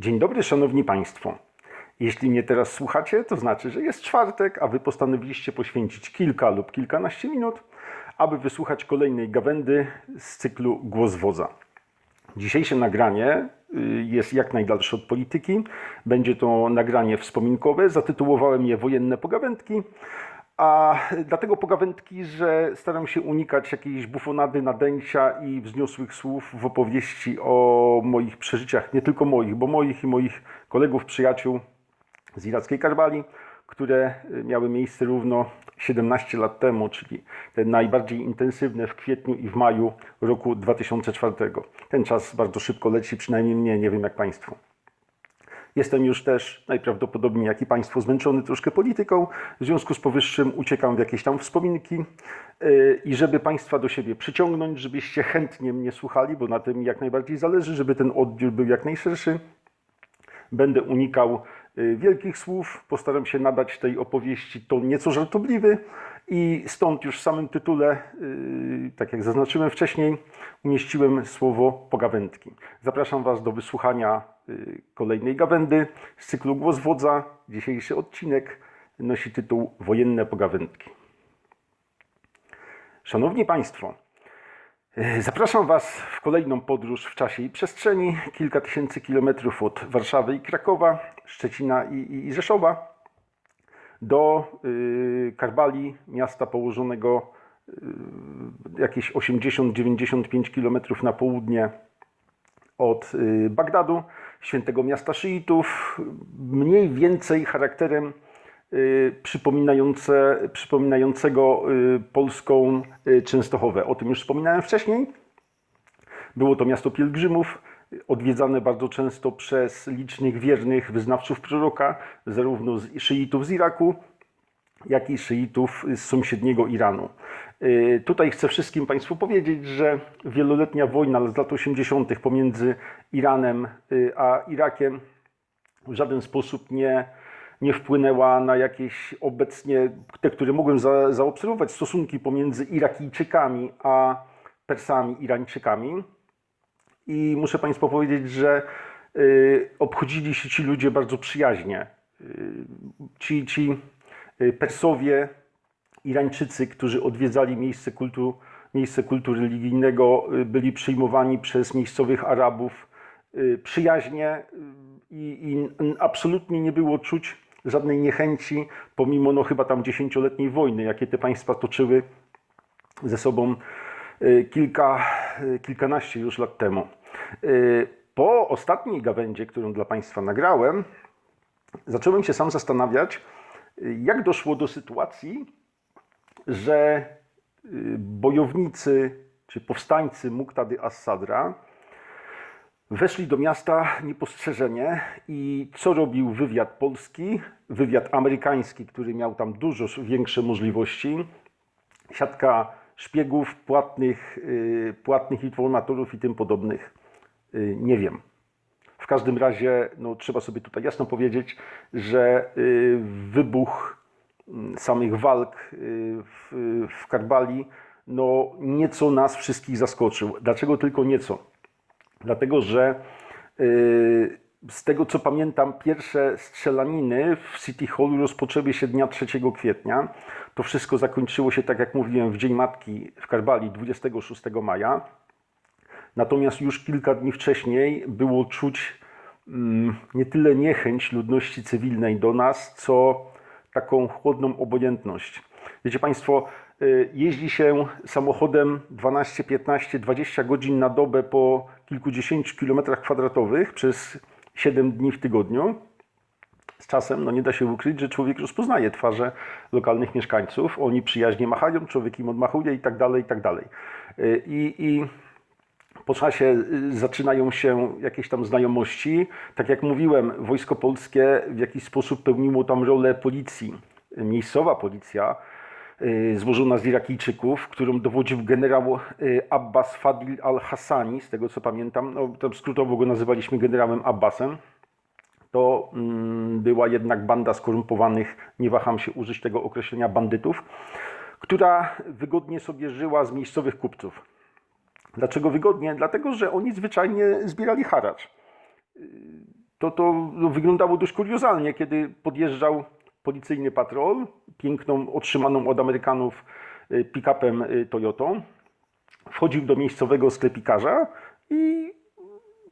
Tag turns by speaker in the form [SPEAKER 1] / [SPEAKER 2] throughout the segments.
[SPEAKER 1] Dzień dobry, szanowni państwo. Jeśli mnie teraz słuchacie, to znaczy, że jest czwartek, a wy postanowiliście poświęcić kilka lub kilkanaście minut, aby wysłuchać kolejnej gawędy z cyklu Głos Wodza. Dzisiejsze nagranie y, jest jak najdalsze od polityki. Będzie to nagranie wspominkowe. Zatytułowałem je Wojenne Pogawędki. A dlatego pogawędki, że staram się unikać jakiejś bufonady, nadęcia i wzniosłych słów w opowieści o moich przeżyciach, nie tylko moich, bo moich i moich kolegów, przyjaciół z irackiej Karbali, które miały miejsce równo 17 lat temu, czyli te najbardziej intensywne w kwietniu i w maju roku 2004. Ten czas bardzo szybko leci, przynajmniej mnie, nie wiem jak Państwu. Jestem już też najprawdopodobniej, jak i Państwo, zmęczony troszkę polityką. W związku z powyższym uciekam w jakieś tam wspominki. Yy, I żeby Państwa do siebie przyciągnąć, żebyście chętnie mnie słuchali, bo na tym jak najbardziej zależy, żeby ten odbiór był jak najszerszy, będę unikał y, wielkich słów. Postaram się nadać tej opowieści ton nieco żartobliwy i stąd już w samym tytule, y, tak jak zaznaczyłem wcześniej, umieściłem słowo pogawędki. Zapraszam Was do wysłuchania y, kolejnej gawędy z cyklu Głos Wodza. Dzisiejszy odcinek nosi tytuł Wojenne pogawędki. Szanowni Państwo, E, Zapraszam Was w kolejną podróż w czasie i przestrzeni, kilka tysięcy kilometrów od Warszawy i Krakowa, Szczecina i, i, i Rzeszowa, do y, Karbali, miasta położonego y, jakieś 80-95 kilometrów na południe od y, Bagdadu, świętego miasta szyitów, mniej więcej charakterem y, przypominające, przypominającego y, polską y, Częstochowę. O tym już wspominałem wcześniej. Było to miasto pielgrzymów, odwiedzane bardzo często przez licznych wiernych wyznawców proroka, zarówno z szyitów z Iraku, jak i szyitów z sąsiedniego Iranu. Y, Tutaj chcę wszystkim Państwu powiedzieć, że wieloletnia wojna z lat 80. pomiędzy Iranem y, a Irakiem w żaden sposób nie, nie wpłynęła na jakieś obecnie, te, które mogłem za, zaobserwować, stosunki pomiędzy Irakijczykami a Persami, Irańczykami. I muszę Państwu powiedzieć, że y, obchodzili się ci ludzie bardzo przyjaźnie. Ci, ci Persowie, Irańczycy, którzy odwiedzali miejsce kultu, miejsce kultu religijnego, y, byli przyjmowani przez miejscowych Arabów y, przyjaźnie y, i, i absolutnie nie było czuć żadnej niechęci, pomimo no chyba tam dziesięcioletniej wojny, jakie te państwa toczyły ze sobą y, kilka, y, kilkanaście już lat temu. Y, Po ostatniej gawędzie, którą dla Państwa nagrałem, zacząłem się sam zastanawiać, y, jak doszło do sytuacji, że y, bojownicy czy powstańcy Muqtady as-Sadra weszli do miasta niepostrzeżenie i co robił wywiad polski, wywiad amerykański, który miał tam dużo większe możliwości, siatka szpiegów, płatnych, y, płatnych informatorów i tym podobnych. Y, Nie wiem. Każdym razie no, trzeba sobie tutaj jasno powiedzieć, że y, wybuch mm, samych walk y, w, w Karbali no, nieco nas wszystkich zaskoczył. Dlaczego tylko nieco? Dlatego, że y, z tego co pamiętam, pierwsze strzelaniny w City Hallu rozpoczęły się dnia 3 kwietnia. To wszystko zakończyło się, tak jak mówiłem, w Dzień Matki w Karbali 26 maja. Natomiast już kilka dni wcześniej było czuć mm, nie tyle niechęć ludności cywilnej do nas, co taką chłodną obojętność. Wiecie Państwo, y, jeździ się samochodem 12, 15, 20 godzin na dobę po kilkudziesięciu kilometrach kwadratowych przez 7 dni w tygodniu. Z czasem no nie da się ukryć, że człowiek rozpoznaje twarze lokalnych mieszkańców. Oni przyjaźnie machają, człowiek im odmachuje i tak dalej, i tak dalej. Y, I, i po czasie y, zaczynają się jakieś tam znajomości. Tak jak mówiłem, Wojsko Polskie w jakiś sposób pełniło tam rolę policji. Miejscowa policja, y, złożona z Irakijczyków, którą dowodził generał y, Abbas Fadil al-Hassani, z tego co pamiętam, no, tam skrótowo go nazywaliśmy generałem Abbasem. To mm, była jednak banda skorumpowanych, nie waham się użyć tego określenia, bandytów, która wygodnie sobie żyła z miejscowych kupców. Dlaczego wygodnie? Dlatego, że oni zwyczajnie zbierali haracz. to, to wyglądało dość kuriozalnie, kiedy podjeżdżał policyjny patrol, piękną, otrzymaną od Amerykanów y, pick-upem y, Toyotą, wchodził do miejscowego sklepikarza i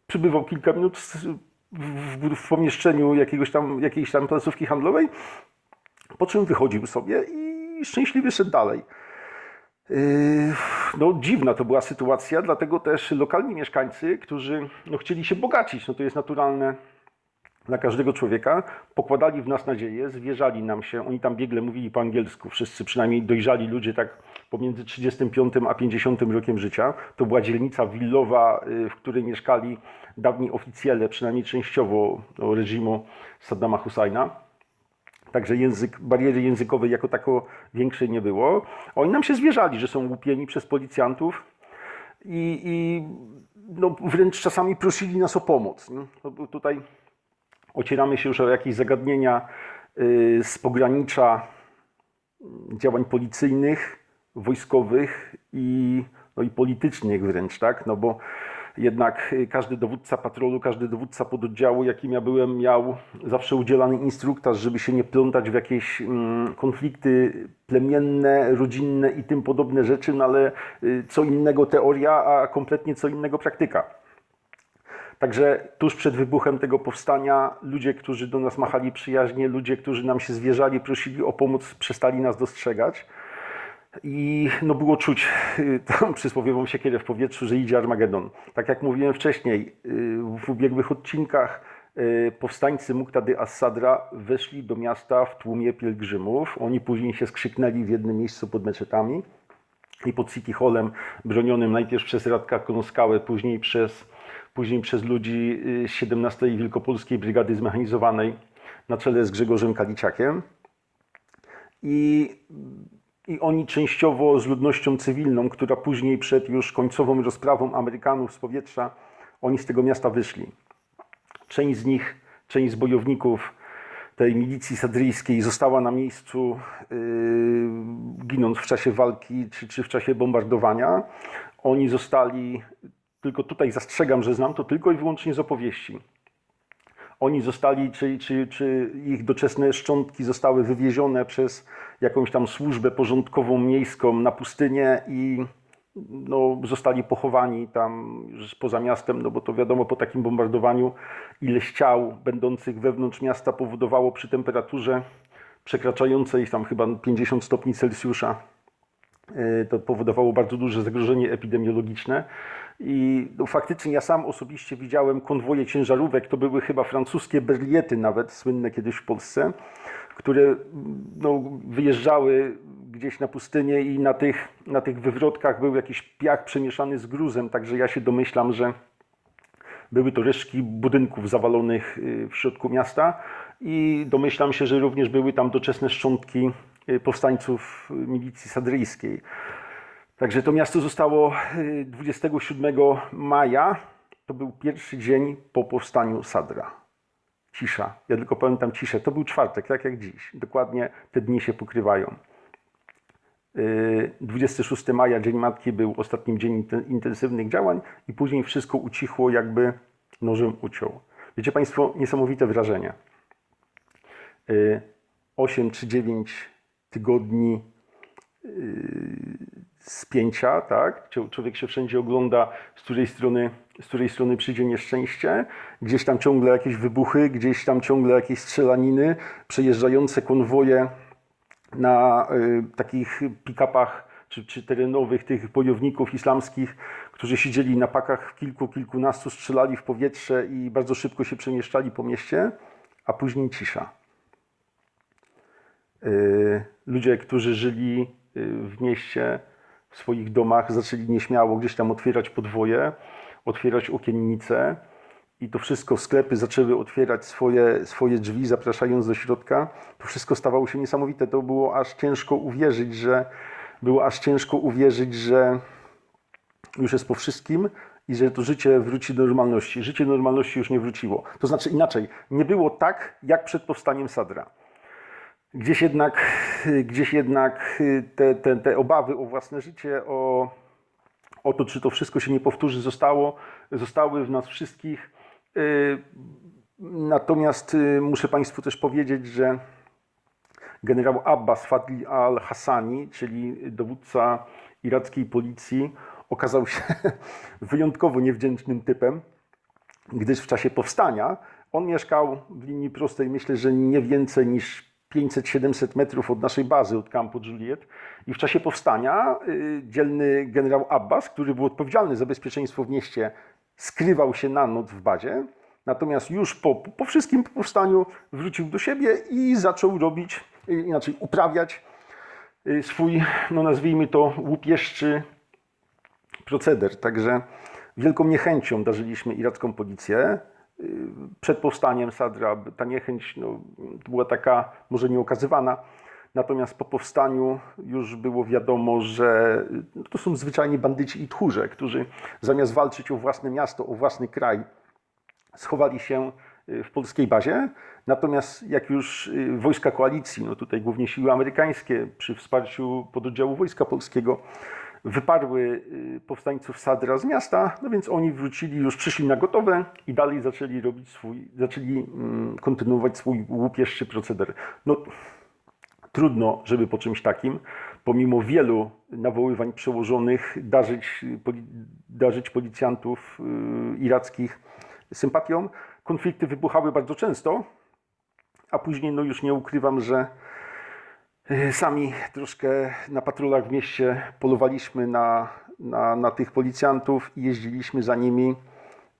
[SPEAKER 1] przybywał kilka minut w, w, pomieszczeniu jakiegoś tam, jakiejś tam placówki handlowej, po czym wychodził sobie i szczęśliwie szedł dalej. Yy, No, dziwna to była sytuacja, dlatego też lokalni mieszkańcy, którzy no, chcieli się bogacić, no to jest naturalne dla każdego człowieka, pokładali w nas nadzieję, zwierzali nam się, oni tam biegle mówili po angielsku, wszyscy przynajmniej dojrzali ludzie tak pomiędzy 35 a 50 rokiem życia. To była dzielnica willowa, y, w której mieszkali dawni oficjele, przynajmniej częściowo no, reżimu Saddama Husajna. Także język, bariery językowej jako tako większej nie było. Oni nam się zwierzali, że są łupieni przez policjantów i, i no, wręcz czasami prosili nas o pomoc. No, tutaj ocieramy się już o jakieś zagadnienia y, z pogranicza działań policyjnych, wojskowych i, no i politycznych wręcz, tak? No bo jednak y, każdy dowódca patrolu, każdy dowódca pododdziału, jakim ja byłem, miał zawsze udzielany instruktaż, żeby się nie plątać w jakieś mm, konflikty plemienne, rodzinne i tym podobne rzeczy, no ale y, co innego teoria, a kompletnie co innego praktyka. Także tuż przed wybuchem tego powstania ludzie, którzy do nas machali przyjaźnie, ludzie, którzy nam się zwierzali, prosili o pomoc, przestali nas dostrzegać. I no było czuć y, tą przysłowiową siekierę w powietrzu, że idzie Armagedon. Tak jak mówiłem wcześniej, y, w ubiegłych odcinkach y, powstańcy Muqtady as-Sadra weszli do miasta w tłumie pielgrzymów. Oni później się skrzyknęli w jednym miejscu pod meczetami i pod City Hallem, bronionym najpierw przez Radka Konoskałę, później przez, później przez ludzi y, z 17 Wielkopolskiej Brygady Zmechanizowanej na czele z Grzegorzem Kaliciakiem. I, I oni częściowo z ludnością cywilną, która później przed już końcową rozprawą Amerykanów z powietrza, oni z tego miasta wyszli. Część z nich, część z bojowników tej milicji sadryjskiej została na miejscu, yy, ginąc w czasie walki czy, czy w czasie bombardowania. Oni zostali, tylko tutaj zastrzegam, że znam to tylko i wyłącznie z opowieści. Oni zostali, czy, czy, czy ich doczesne szczątki zostały wywiezione przez jakąś tam służbę porządkową miejską na pustynię i no, zostali pochowani tam poza miastem, no bo to wiadomo, po takim bombardowaniu ileś ciał będących wewnątrz miasta powodowało przy temperaturze przekraczającej tam chyba 50 stopni Celsjusza. yy, To powodowało bardzo duże zagrożenie epidemiologiczne. I no, faktycznie ja sam osobiście widziałem konwoje ciężarówek, to były chyba francuskie berliety nawet, słynne kiedyś w Polsce, które no, wyjeżdżały gdzieś na pustynię i na tych, na tych wywrotkach był jakiś piach przemieszany z gruzem, także ja się domyślam, że były to resztki budynków zawalonych y, w środku miasta i domyślam się, że również były tam doczesne szczątki y, powstańców y, milicji sadryjskiej. Także to miasto zostało y, 27 maja, to był pierwszy dzień po powstaniu Sadra. Cisza. Ja tylko pamiętam ciszę. To był czwartek, tak jak dziś. Dokładnie te dni się pokrywają. Y, 26 maja, Dzień Matki, był ostatnim dzień inten- intensywnych działań i później wszystko ucichło, jakby nożem uciął. Wiecie Państwo, niesamowite wrażenie. Y, 8 czy 9 tygodni spięcia, tak? Człowiek się wszędzie ogląda, z której strony, z której strony przyjdzie nieszczęście. Gdzieś tam ciągle jakieś wybuchy, gdzieś tam ciągle jakieś strzelaniny, przejeżdżające konwoje na y, takich pick-upach czy, czy terenowych tych bojowników islamskich, którzy siedzieli na pakach kilku, kilkunastu, strzelali w powietrze i bardzo szybko się przemieszczali po mieście, a później cisza. Y, ludzie, którzy żyli y, w mieście, w swoich domach, zaczęli nieśmiało gdzieś tam otwierać podwoje, otwierać okiennice i to wszystko sklepy zaczęły otwierać swoje, swoje drzwi, zapraszając do środka. To wszystko stawało się niesamowite. To było aż ciężko uwierzyć, że było aż ciężko uwierzyć, że już jest po wszystkim i że to życie wróci do normalności. Życie do normalności już nie wróciło. To znaczy inaczej, nie było tak, jak przed powstaniem Sadra. Gdzieś jednak, gdzieś jednak te, te, te obawy o własne życie, o, o to, czy to wszystko się nie powtórzy, zostało, zostały w nas wszystkich. Y, Natomiast y, muszę Państwu też powiedzieć, że generał Abbas Fadli al-Hassani, czyli dowódca irackiej policji, okazał się wyjątkowo niewdzięcznym typem, gdyż w czasie powstania on mieszkał w linii prostej, myślę, że nie więcej niż 500-700 metrów od naszej bazy, od kampu Juliet. I w czasie powstania y, dzielny generał Abbas, który był odpowiedzialny za bezpieczeństwo w mieście, skrywał się na noc w bazie. Natomiast już po, po wszystkim powstaniu wrócił do siebie i zaczął robić, y, inaczej uprawiać y, swój, no nazwijmy to, łupieszczy proceder. Także wielką niechęcią darzyliśmy iracką policję. Y, Przed powstaniem Sadra ta niechęć no, była taka może nieokazywana. Natomiast po powstaniu już było wiadomo, że no, to są zwyczajnie bandyci i tchórze, którzy zamiast walczyć o własne miasto, o własny kraj, schowali się y, w polskiej bazie. Natomiast jak już y, wojska koalicji, no tutaj głównie siły amerykańskie przy wsparciu pododdziału Wojska Polskiego wyparły y, powstańców Sadra z miasta, no więc oni wrócili, już przyszli na gotowe i dalej zaczęli robić swój, zaczęli mm, kontynuować swój łupieszczy proceder. No, trudno, żeby po czymś takim, pomimo wielu nawoływań przełożonych, darzyć, darzyć policjantów y, irackich sympatią. Konflikty wybuchały bardzo często, a później, no już nie ukrywam, że sami troszkę na patrolach w mieście polowaliśmy na, na, na tych policjantów i jeździliśmy za nimi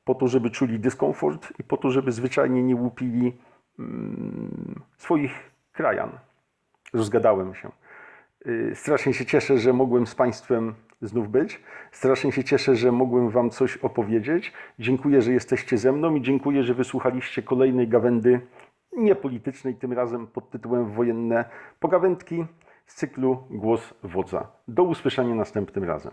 [SPEAKER 1] po to, żeby czuli dyskomfort i po to, żeby zwyczajnie nie łupili mm, swoich krajan. Rozgadałem się. Y, Strasznie się cieszę, że mogłem z Państwem znów być. Strasznie się cieszę, że mogłem Wam coś opowiedzieć. Dziękuję, że jesteście ze mną i dziękuję, że wysłuchaliście kolejnej gawędy niepolitycznej, tym razem pod tytułem Wojenne pogawędki z cyklu Głos Wodza. Do usłyszenia następnym razem.